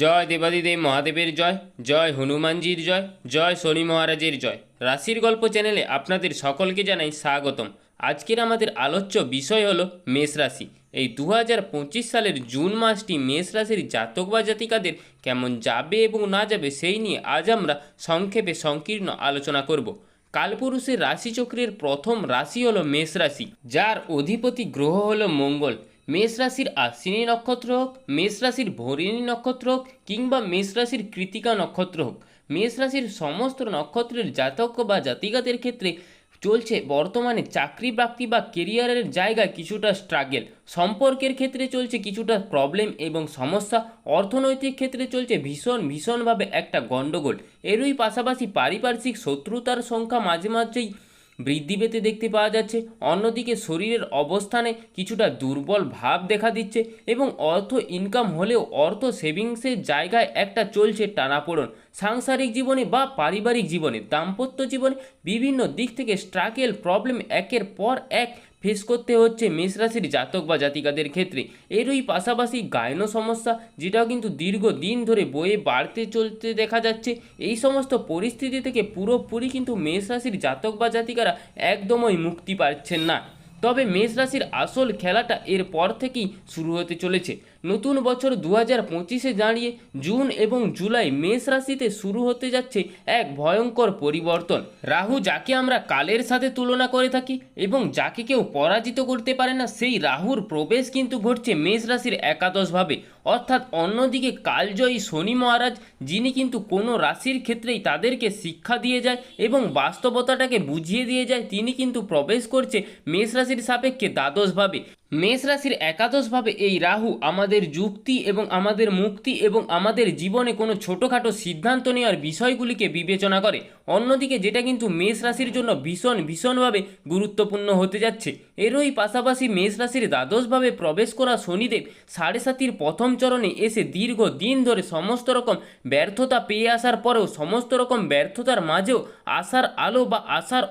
জয় দেবাদিদেব মহাদেবের জয় জয় হনুমানজির জয় জয় শনি মহারাজের জয়। রাশির গল্প চ্যানেলে আপনাদের সকলকে জানাই স্বাগতম। আজকের আমাদের আলোচ্য বিষয় হলো মেষ রাশি। এই দু হাজার পঁচিশ সালের জুন মাসটি মেষ রাশির জাতক বা জাতিকাদের কেমন যাবে এবং না যাবে সেই নিয়ে আজ আমরা সংক্ষেপে সংকীর্ণ আলোচনা করব। কালপুরুষের রাশিচক্রের প্রথম রাশি হলো মেষ রাশি, যার অধিপতি গ্রহ হলো মঙ্গল। মেষ রাশির আশ্বিনী নক্ষত্র হোক, মেষ রাশির ভরিণী নক্ষত্র হোক, কিংবা মেষ রাশির কৃতিকা নক্ষত্র হোক, মেষ রাশির সমস্ত নক্ষত্রের জাতক বা জাতিকাদের ক্ষেত্রে চলছে বর্তমানে চাকরি প্রাপ্তি বা কেরিয়ারের জায়গায় কিছুটা স্ট্রাগেল সম্পর্কের ক্ষেত্রে চলছে কিছুটা প্রবলেম এবং সমস্যা। অর্থনৈতিক ক্ষেত্রে চলছে ভীষণ, ভীষণভাবে একটা গণ্ডগোল এরই পাশাপাশি পারিপার্শ্বিক শত্রুতার সংখ্যা মাঝে মাঝেই বৃদ্ধি পেতে দেখতে পাওয়া যাচ্ছে। অন্যদিকে শরীরের অবস্থানে কিছুটা দুর্বল ভাব দেখা দিচ্ছে এবং অর্থ ইনকাম হলেও অর্থ সেভিংসের জায়গায় একটা চলছে টানাপোড়ন। সাংসারিক জীবনে বা পারিবারিক জীবনে দাম্পত্য জীবনে বিভিন্ন দিক থেকে স্ট্রাগেল প্রবলেম একের পর এক ফেস করতে হচ্ছে মেষ রাশির জাতক বা জাতিকাদের ক্ষেত্রে। এরই পাশাপাশি গায়ন সমস্যা, যেটাও কিন্তু দীর্ঘ দিন ধরে বয়ে বাড়তে চলতে দেখা যাচ্ছে। এই সমস্ত পরিস্থিতি থেকে পুরোপুরি কিন্তু মেষ রাশির জাতক বা জাতিকারা একদমই মুক্তি পাচ্ছেন না। তবে মেষ রাশির আসল খেলাটা এর পর থেকেই শুরু হতে চলেছে। নতুন বছর দু হাজার পঁচিশে দাঁড়িয়ে জুন এবং জুলাই মেষ রাশিতে শুরু হতে যাচ্ছে এক ভয়ঙ্কর পরিবর্তন। রাহু যাকে আমরা কালের সাথে তুলনা করে থাকি এবং যাকে কেউ পরাজিত করতে পারে না, সেই রাহুর প্রবেশ কিন্তু ঘটছে মেষ রাশির একাদশভাবে। অর্থাৎ অন্যদিকে কালজয়ী শনি মহারাজ, যিনি কিন্তু কোনো রাশির ক্ষেত্রেই তাদেরকে শিক্ষা দিয়ে যায় এবং বাস্তবতাটাকে বুঝিয়ে দিয়ে যায়, তিনি কিন্তু প্রবেশ করছে মেষ রাশির সাপেক্ষে দ্বাদশভাবে। মেষ রাশির একাদশভাবে এই রাহু আমাদের যুক্তি এবং আমাদের মুক্তি এবং আমাদের জীবনে কোনো ছোটোখাটো সিদ্ধান্ত নেওয়ার বিষয়গুলিকে বিবেচনা করে। অন্যদিকে যেটা কিন্তু মেষ রাশির জন্য ভীষণ, ভীষণভাবে গুরুত্বপূর্ণ হতে যাচ্ছে। এরই পাশাপাশি মেষ রাশির দ্বাদশভাবে প্রবেশ করা শনিদেব সাড়ে সাতির প্রথম চরণে এসে দীর্ঘ দিন ধরে সমস্ত রকম ব্যর্থতা পেয়ে আসার পরেও, সমস্ত রকম ব্যর্থতার মাঝেও আশার আলো বা আশার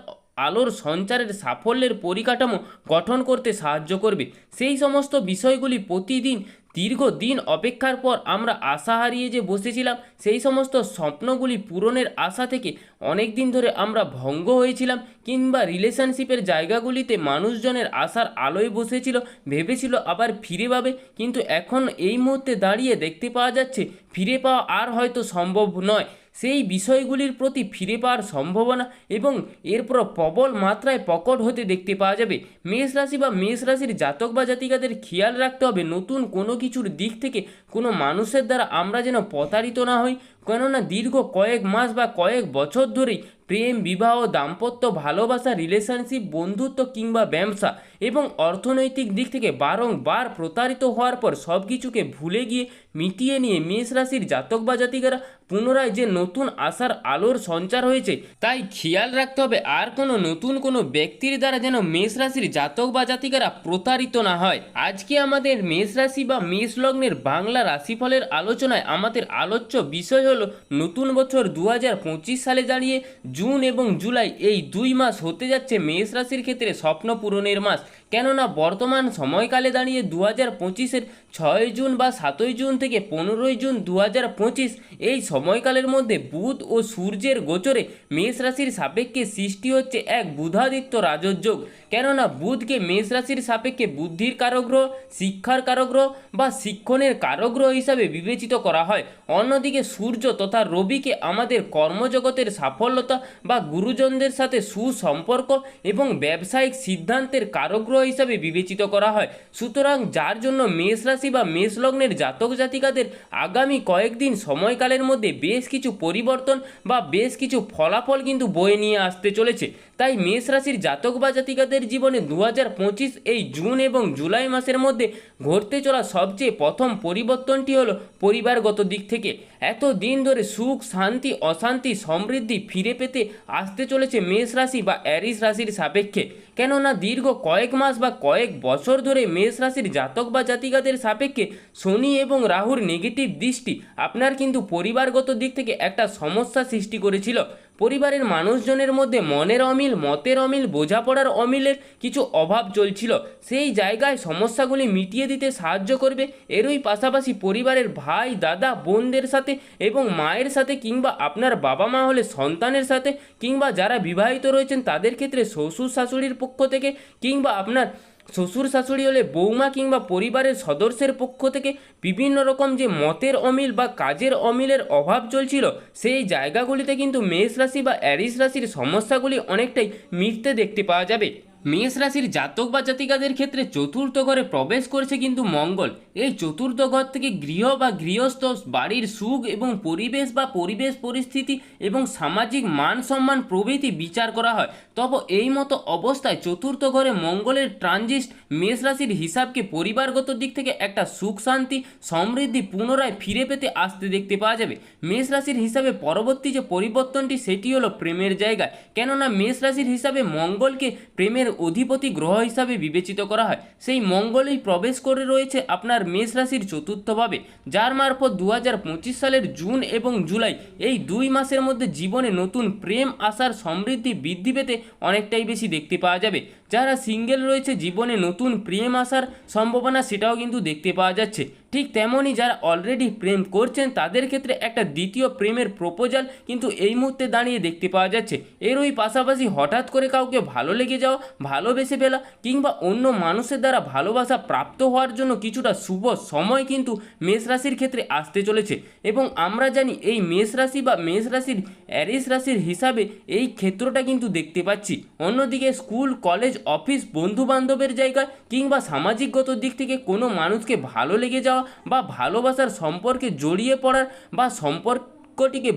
আলোর সঞ্চারের সাফল্যের পরিকাঠামো গঠন করতে সাহায্য করবে। সেই সমস্ত বিষয়গুলি প্রতিদিন দীর্ঘ দিন অপেক্ষার পর আমরা আশা হারিয়ে যে বসেছিলাম, সেই সমস্ত স্বপ্নগুলি পূরণের আশা থেকে অনেক দিন ধরে আমরা ভঙ্গ হয়েছিলাম কিংবা রিলেশনশিপের জায়গাগুলিতে মানুষজনের আশার আলোয় বসেছিল, ভেবেছিল আবার ফিরে পাবে, কিন্তু এখন এই মুহূর্তে দাঁড়িয়ে দেখতে পাওয়া যাচ্ছে, ফিরে পাওয়া আর হয়তো সম্ভব নয়। সেই বিষয়গুলির প্রতি ফিরে পাওয়ার সম্ভাবনা এবং এরপর প্রবল মাত্রায় প্রকট হতে দেখতে পাওয়া যাবে। মেষ রাশি বা মেষ রাশির জাতক বা জাতিকাদের খেয়াল রাখতে হবে, নতুন কোনো কিছুর দিক থেকে কোনো মানুষের দ্বারা আমরা যেন প্রতারিত না হই, কেননা দীর্ঘ কয়েক মাস বা কয়েক বছর ধরেই প্রেম, বিবাহ, দাম্পত্য, ভালোবাসা রিলেশনশিপ বন্ধুত্ব কিংবা ব্যবসা এবং অর্থনৈতিক দিক থেকে বারংবার প্রতারিত হওয়ার পর সব কিছুকে ভুলে গিয়ে মিটিয়ে নিয়ে মেষ রাশির জাতক বা জাতিকারা পুনরায় যে নতুন আশার আলোর সঞ্চার হয়েছে, তাই খেয়াল রাখতে হবে আর কোনো নতুন কোনো ব্যক্তির দ্বারা যেন মেষ রাশির জাতক বা জাতিকারা প্রতারিত না হয়। আজকে আমাদের মেষ রাশি বা মেষ লগ্নের বাংলা রাশিফলের আলোচনায় আমাদের আলোচ্য বিষয় হলো, নতুন বছর দু হাজার পঁচিশ সালে দাঁড়িয়ে জুন এবং জুলাই এই দুই মাস হতে যাচ্ছে মেষ রাশির ক্ষেত্রে স্বপ্ন পূরণের মাস। কেননা বর্তমান সময়কালে দাঁড়িয়ে দু হাজার পঁচিশের ছয় জুন বা সাতই জুন থেকে পনেরোই জুন দু হাজার পঁচিশ এই সময়কালের মধ্যে বুধ ও সূর্যের গোচরে মেষ রাশির সাপেক্ষে সৃষ্টি হচ্ছে এক বুধাদিত্য রাজযোগ। কেননা বুধকে মেষ রাশির সাপেক্ষে বুদ্ধির কারগ্রহ, শিক্ষার কারগ্রহ বা শিক্ষণের কারগ্রহ হিসাবে বিবেচিত করা হয়। অন্যদিকে সূর্য তথা রবিকে আমাদের কর্মজগতের সাফল্যতা বা গুরুজনদের সাথে সুসম্পর্ক এবং ব্যবসায়িক সিদ্ধান্তের কারগ্রহ হিসাবে বিবেচিত করা হয়। সুতরাং যার জন্য মেষ রাশি বা মেষ লগ্নের জাতক জাতিকাদের আগামী কয়েকদিন সময়কালের মধ্যে বেশ কিছু পরিবর্তন বা বেশ কিছু ফলাফল কিন্তু বয়ে নিয়ে আসতে চলেছে। তাই মেষ রাশির জাতক বা জাতিকাদের জীবনে দু হাজার পঁচিশ এই জুন এবং জুলাই মাসের মধ্যে ঘটতে চলা সবচেয়ে প্রথম পরিবর্তনটি হলো পরিবারগত দিক থেকে। এত দিন ধরে সুখ, শান্তি, অশান্তি, সমৃদ্ধি ফিরে পেতে আসতে চলেছে মেষ রাশি বা অ্যারিস রাশির সাপেক্ষে। কেননা দীর্ঘ কয়েক মাস বা কয়েক বছর ধরে মেষ রাশির জাতক বা জাতিকাদের সাপেক্ষে শনি এবং রাহুর নেগেটিভ দৃষ্টি আপনার কিন্তু পরিবারগত দিক থেকে একটা সমস্যা সৃষ্টি করেছিল। পরিবারের মানুষজনের মধ্যে মনের অমিল, মতের অমিল, বোঝাপড়ার অমিলের কিছু অভাব চলছিল। সেই জায়গায় সমস্যাগুলি মিটিয়ে দিতে সাহায্য করবে। এরই পাশাপাশি পরিবারের ভাই, দাদা, বোনদের সাথে এবং মায়ের সাথে কিংবা আপনার বাবা মা হলে সন্তানের সাথে কিংবা যারা বিবাহিত রয়েছেন তাদের ক্ষেত্রে শ্বশুর শাশুড়ির পক্ষ থেকে কিংবা আপনার শ্বশুর শাশুড়ি হলে বৌমা কিংবা পরিবারের সদস্যের পক্ষ থেকে বিভিন্ন রকম যে মতের অমিল বা কাজের অমিলের অভাব চলছিল, সেই জায়গাগুলিতে কিন্তু মেষ রাশি বা অ্যারিস রাশির সমস্যাগুলি অনেকটাই মিটতে দেখতে পাওয়া যাবে। মেষ রাশির জাতক বা জাতিকাদের ক্ষেত্রে চতুর্থ ঘরে প্রবেশ করেছে কিন্তু মঙ্গল। এই চতুর্থ ঘর থেকে গৃহ বা গৃহস্থ, বাড়ির সুখ এবং পরিবেশ বা পরিবেশ পরিস্থিতি এবং সামাজিক মান সম্মান প্রভৃতি বিচার করা হয়। তবে এই মতো অবস্থায় চতুর্থ ঘরে মঙ্গলের ট্রানজিস্ট মেষ রাশির হিসাবকে পরিবারগত দিক থেকে একটা সুখ শান্তি, সমৃদ্ধি পুনরায় ফিরে পেতে আসতে দেখতে পাওয়া যাবে। মেষ রাশির হিসাবে পরবর্তী যে পরিবর্তনটি, সেটি হলো প্রেমের জায়গায়। কেননা মেষ রাশির হিসাবে মঙ্গলকে প্রেমের অধিপতি গ্রহ হিসাবে বিবেচিত করা হয়। সেই মঙ্গলেই প্রবেশ করে রয়েছে আপনার মেষ রাশির চতুর্থভাবে, যার মারফত দু হাজার পঁচিশ সালের জুন এবং জুলাই, এই দুই মাসের মধ্যে জীবনে নতুন প্রেম আসার সমৃদ্ধি বৃদ্ধি পেতে অনেকটাই বেশি দেখতে পাওয়া যাবে। যারা সিঙ্গেল রয়েছে, জীবনে নতুন প্রেম আসার সম্ভাবনা সেটাও কিন্তু দেখতে পাওয়া যাচ্ছে। ঠিক তেমনই যারা অলরেডি প্রেম করছেন, তাদের ক্ষেত্রে একটা দ্বিতীয় প্রেমের প্রপোজাল কিন্তু এই মুহূর্তে দাঁড়িয়ে দেখতে পাওয়া যাচ্ছে। এর ওই পাশাপাশি হঠাৎ করে কাউকে ভালো লেগে যাওয়া, ভালোবেসে ফেলা কিংবা অন্য মানুষের দ্বারা ভালোবাসা প্রাপ্ত হওয়ার জন্য কিছুটা শুভ সময় কিন্তু মেষ রাশির ক্ষেত্রে আসতে চলেছে। এবং আমরা জানি এই মেষ রাশি বা মেষ রাশির অ্যারিস রাশির হিসাবে এই ক্ষেত্রটা কিন্তু দেখতে পাচ্ছি। অন্যদিকে স্কুল, কলেজ, অফিস বন্ধু বান্ধবের জায়গায় কিংবা সামাজিকগত দিক থেকে কোনো মানুষকে ভালো লেগে যাওয়া বা ভালোবাসার সম্পর্কে জড়িয়ে পড়ার বা সম্পর্ক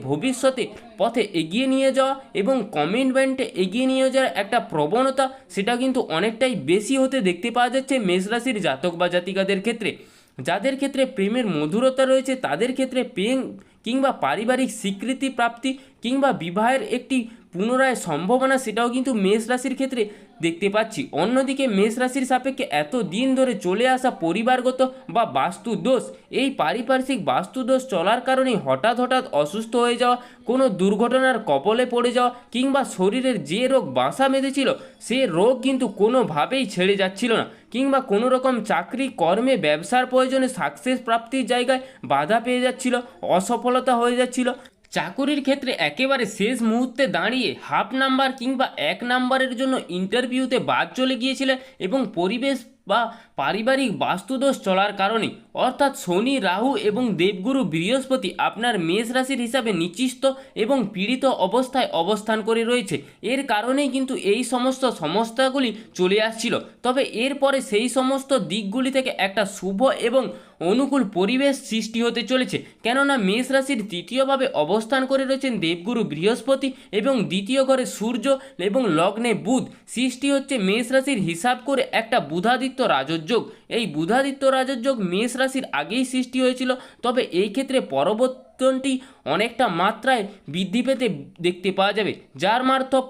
ভবিষ্যতে পথে এগিয়ে নিয়ে যাওয়া এবং কমিটমেন্টে এগিয়ে নিয়ে যাওয়ার একটা প্রবণতা, সেটা কিন্তু অনেকটাই বেশি হতে দেখতে পাওয়া যাচ্ছে মেষরাশির জাতক বা জাতিকাদের ক্ষেত্রে। যাদের ক্ষেত্রে প্রেমের মধুরতা রয়েছে, তাদের ক্ষেত্রে প্রেম কিংবা পারিবারিক স্বীকৃতি প্রাপ্তি কিংবা বিবাহের একটি পুনরায় সম্ভাবনা, সেটাও কিন্তু মেষ রাশির ক্ষেত্রে দেখতে পাচ্ছি। অন্যদিকে মেষ রাশির সাপেক্ষে এত দিন ধরে চলে আসা পরিবারগত বা বাস্তু দোষ এই পারিপার্শ্বিক বাস্তু দোষ চলার কারণে হঠাৎ হঠাৎ অসুস্থ হয়ে যাওয়া, কোনো দুর্ঘটনার কবলে পড়ে যাওয়া কিংবা শরীরের যে রোগ বাসা বেঁধেছিল, সে রোগ কিন্তু কোনোভাবেই ছেড়ে যাচ্ছিল না কিংবা কোনো রকম চাকরি, কর্মে ব্যবসার প্রয়োজনে সাকসেস প্রাপ্তির জায়গায় বাধা পেয়ে যাচ্ছিল, অসফলতা হয়ে যাচ্ছিল। চাকুরির ক্ষেত্রে একেবারে শেষ মুহূর্তে দাঁড়িয়ে হাফ নাম্বার কিংবা এক নাম্বারের জন্য ইন্টারভিউতে বাদ চলে গিয়েছিলেন এবং পরিবেশ বা পারিবারিক বাস্তুদোষ চলার কারণে। অর্থাৎ শনি, রাহু এবং দেবগুরু বৃহস্পতি আপনার মেষ রাশির হিসাবে নিচিস্ত এবং পীড়িত অবস্থায় অবস্থান করে রয়েছে। এর কারণেই কিন্তু এই সমস্ত সমস্যাগুলি চলে আসছিল। তবে এরপরে সেই সমস্ত দিকগুলি থেকে একটা শুভ এবং অনুকূল পরিবেশ সৃষ্টি হতে চলেছে। কেননা মেষ রাশির তৃতীয়ভাবে অবস্থান করে রয়েছেন দেবগুরু বৃহস্পতি এবং দ্বিতীয় ঘরে সূর্য এবং লগ্নে বুধ। সৃষ্টি হচ্ছে মেষ রাশির হিসাব করে একটা বুধাদিত্য রাজযোগ এই বুধাদিত্য রাজযোগ মেষ রাশির আগেই সৃষ্টি হয়েছিল। তবে এই ক্ষেত্রে পরবর্তনটি অনেকটা মাত্রায় বৃদ্ধি পেতে দেখতে পাওয়া যাবে। যার মারফত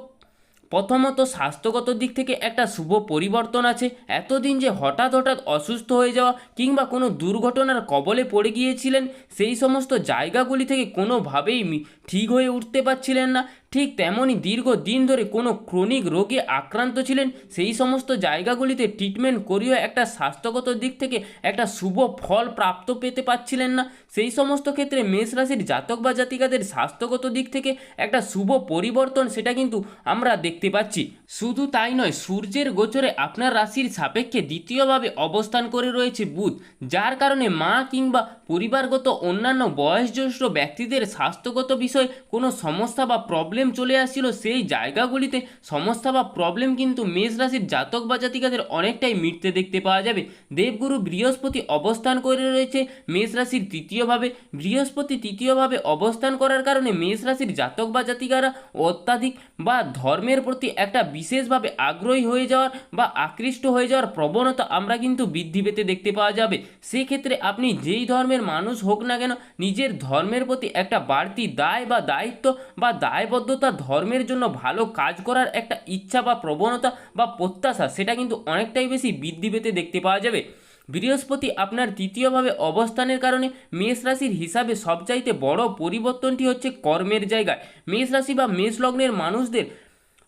প্রথমত স্বাস্থ্যগত দিক থেকে একটা শুভ পরিবর্তন আছে। এতদিন যে হঠাৎ হঠাৎ অসুস্থ হয়ে যাওয়া কিংবা কোনো দুর্ঘটনার কবলে পড়ে গিয়েছিলেন, সেই সমস্ত জায়গাগুলি থেকে কোনোভাবেই ঠিক হয়ে উঠতে পারছিলেন না। ঠিক তেমনই দীর্ঘ দিন ধরে কোনো ক্রনিক রোগে আক্রান্ত ছিলেন, সেই সমস্ত জায়গাগুলিতে ট্রিটমেন্ট করিয়েও একটা স্বাস্থ্যগত দিক থেকে একটা শুভ ফল প্রাপ্ত পেতে পারছিলেন না। সেই সমস্ত ক্ষেত্রে মেষ রাশির জাতক বা জাতিকাদের স্বাস্থ্যগত দিক থেকে একটা শুভ পরিবর্তন সেটা কিন্তু আমরা দেখতে পাচ্ছি। শুধু তাই নয়, সূর্যের গোচরে আপনার রাশির সাপেক্ষে দ্বিতীয়ভাবে অবস্থান করে রয়েছে বুধ, যার কারণে মা কিংবা পরিবারগত অন্যান্য বয়সজ্যেষ্ঠ ব্যক্তিদের স্বাস্থ্যগত বিষয়ে কোনো সমস্যা বা প্রবলেম চলে আসছিল, সেই জায়গাগুলিতে সমস্যা বা প্রবলেম কিন্তু মেষ রাশির জাতক বা জাতিকাদের অনেকটাই মিটতে দেখতে পাওয়া যাবে। দেবগুরু বৃহস্পতি অবস্থান করে রয়েছে মেষ রাশির তৃতীয়ভাবে। বৃহস্পতি তৃতীয়ভাবে অবস্থান করার কারণে মেষ রাশির জাতক বা জাতিকারা অত্যাধিক বা ধর্মের প্রতি একটা বিশেষভাবে আগ্রহী হয়ে যাওয়ার বা আকৃষ্ট হয়ে যাওয়ার প্রবণতা আমরা কিন্তু বৃদ্ধি পেতে দেখতে পাওয়া যাবে। সেক্ষেত্রে আপনি যেই ধর্মের মানুষ হোক না কেন, নিজের ধর্মের প্রতি একটা বাড়তি দায় বা দায়িত্ব বা দায়বদ্ধতা ধর্মের জন্য ভালো কাজ করার একটা ইচ্ছা বা প্রবণতা বা প্রত্যাশা, সেটা কিন্তু অনেকটাই বেশি বৃদ্ধি পেতে দেখতে পাওয়া যাবে। বৃহস্পতি আপনার তৃতীয়ভাবে অবস্থানের কারণে মেষ রাশির হিসাবে সবচাইতে বড় পরিবর্তনটি হচ্ছে কর্মের জায়গায়। মেষ রাশি বা মেষ লগ্নের মানুষদের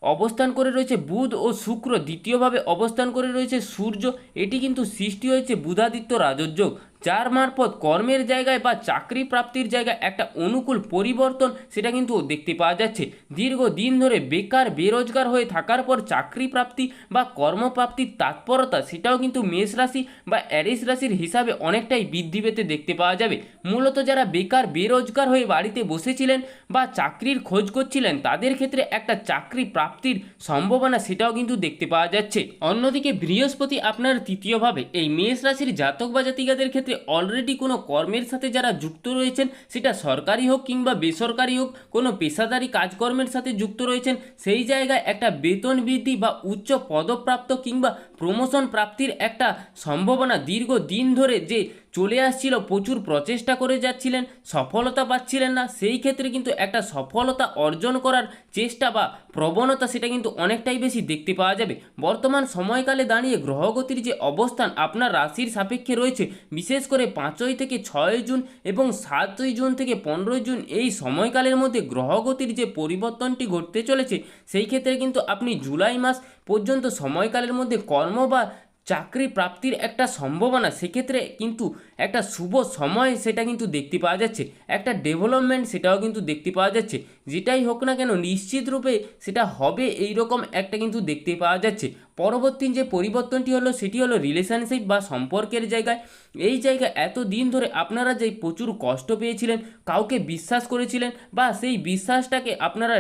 অবস্থান করে রয়েছে বুধ ও শুক্র, দ্বিতীয়ভাবে অবস্থান করে রয়েছে সূর্য। এটি কিন্তু সৃষ্টি হয়েছে বুধাদিত্য রাজযোগ যার মারফত কর্মের জায়গায় বা চাকরি প্রাপ্তির জায়গায় একটা অনুকূল পরিবর্তন সেটা কিন্তু দেখতে পাওয়া যাচ্ছে। দীর্ঘ দিন ধরে বেকার, বেরোজগার হয়ে থাকার পর চাকরি প্রাপ্তি বা কর্মপ্রাপ্তির তাৎপরতা সেটাও কিন্তু মেষ রাশি বা অ্যারিস রাশির হিসাবে অনেকটাই বৃদ্ধি পেতে দেখতে পাওয়া যাবে। মূলত যারা বেকার, বেরোজগার হয়ে বাড়িতে বসেছিলেন বা চাকরির খোঁজ করছিলেন, তাদের ক্ষেত্রে একটা চাকরি প্রাপ্তির সম্ভাবনা সেটাও কিন্তু দেখতে পাওয়া যাচ্ছে। অন্যদিকে বৃহস্পতি আপনার তৃতীয়ভাবে এই মেষ রাশির জাতক বা জাতিকাদের ক্ষেত্রে অলরেডি কোনো কর্মের সাথে যারা যুক্ত রয়েছেন, সেটা সরকারি হোক কিংবা বেসরকারি হোক, কোনো পেশাদারি কাজকর্মের সাথে যুক্ত রয়েছেন, সেই জায়গায় একটা বেতন বৃদ্ধি বা উচ্চ পদপ্রাপ্ত কিংবা প্রমোশন প্রাপ্তির একটা সম্ভাবনা দীর্ঘ দিন ধরে যে চলে আসছিল, প্রচুর প্রচেষ্টা করে যাচ্ছিলেন, সফলতা পাচ্ছিলেন না, সেই ক্ষেত্রে কিন্তু একটা সফলতা অর্জন করার চেষ্টা বা প্রবণতা সেটা কিন্তু অনেকটাই বেশি দেখতে পাওয়া যাবে। বর্তমান সময়কালে দাঁড়িয়ে গ্রহগতির যে অবস্থান, আপনার রাশির সাপেক্ষে রয়েছে, বিশেষ করে পাঁচই থেকে ছয় জুন এবং সাতই জুন থেকে পনেরোই জুন এই সময়কালের মধ্যে গ্রহগতির যে পরিবর্তনটি ঘটতে চলেছে, সেই ক্ষেত্রে কিন্তু আপনি জুলাই মাস পর্যন্ত সময়কালের মধ্যে কর্ম বা চাকরি প্রাপ্তির একটা সম্ভাবনা, সেক্ষেত্রে কিন্তু একটা শুভ সময় সেটা কিন্তু দেখতে পাওয়া যাচ্ছে। একটা ডেভেলপমেন্ট সেটাও কিন্তু দেখতে পাওয়া যাচ্ছে। যেটাই হোক না কেন, নিশ্চিত রূপে সেটা হবে এই রকম একটা কিন্তু দেখতে পাওয়া যাচ্ছে। পরবর্তী যে পরিবর্তনটি হলো, সেটি হলো রিলেশনশিপ বা সম্পর্কের জায়গায়। এই জায়গায় এত দিন ধরে আপনারা যে প্রচুর কষ্ট পেয়েছিলেন, কাউকে বিশ্বাস করেছিলেন বা সেই বিশ্বাসটাকে আপনারা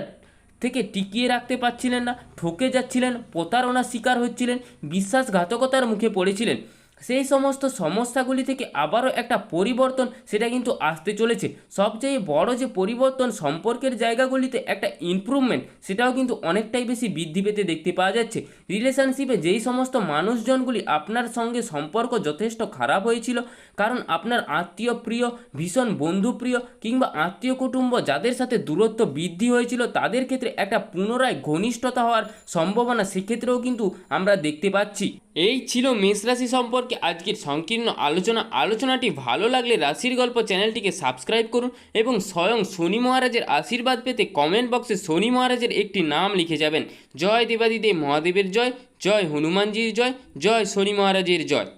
থেকে টিকিয়ে রাখতে পারছিলেন না ঠকে যাচ্ছিলেন প্রতারণার শিকার হচ্ছিলেন বিশ্বাসঘাতকতার মুখে পড়েছিলেন। সেই সমস্ত সমস্যাগুলি থেকে আবারও একটা পরিবর্তন সেটা কিন্তু আসতে চলেছে। সবচেয়ে বড় যে পরিবর্তন সম্পর্কের জায়গাগুলিতে একটা ইমপ্রুভমেন্ট সেটাও কিন্তু অনেকটাই বেশি বৃদ্ধি পেতে দেখতে পাওয়া যাচ্ছে। রিলেশনশিপে যেই সমস্ত মানুষজনগুলি আপনার সঙ্গে সম্পর্ক যথেষ্ট খারাপ হয়েছিল, কারণ আপনার আত্মীয় প্রিয়, ভীষণ বন্ধুপ্রিয় কিংবা আত্মীয় কুটুম্ব যাদের সাথে দূরত্ব বৃদ্ধি হয়েছিল, তাদের ক্ষেত্রে একটা পুনরায় ঘনিষ্ঠতা হওয়ার সম্ভাবনা সেক্ষেত্রেও কিন্তু আমরা দেখতে পাচ্ছি। এই ছিল মেষ রাশি সম্পর্কে আজকের সংকীর্ণ আলোচনা। আলোচনাটি ভালো লাগলে রাশির গল্প চ্যানেলটিকে সাবস্ক্রাইব করুন এবং স্বয়ং শনি মহারাজের আশীর্বাদ পেতে কমেন্ট বক্সে শনি মহারাজের একটি নাম লিখে যাবেন। জয় দেবাদিদেব মহাদেবের জয় জয় হনুমানজির জয় জয় শনি মহারাজের জয়।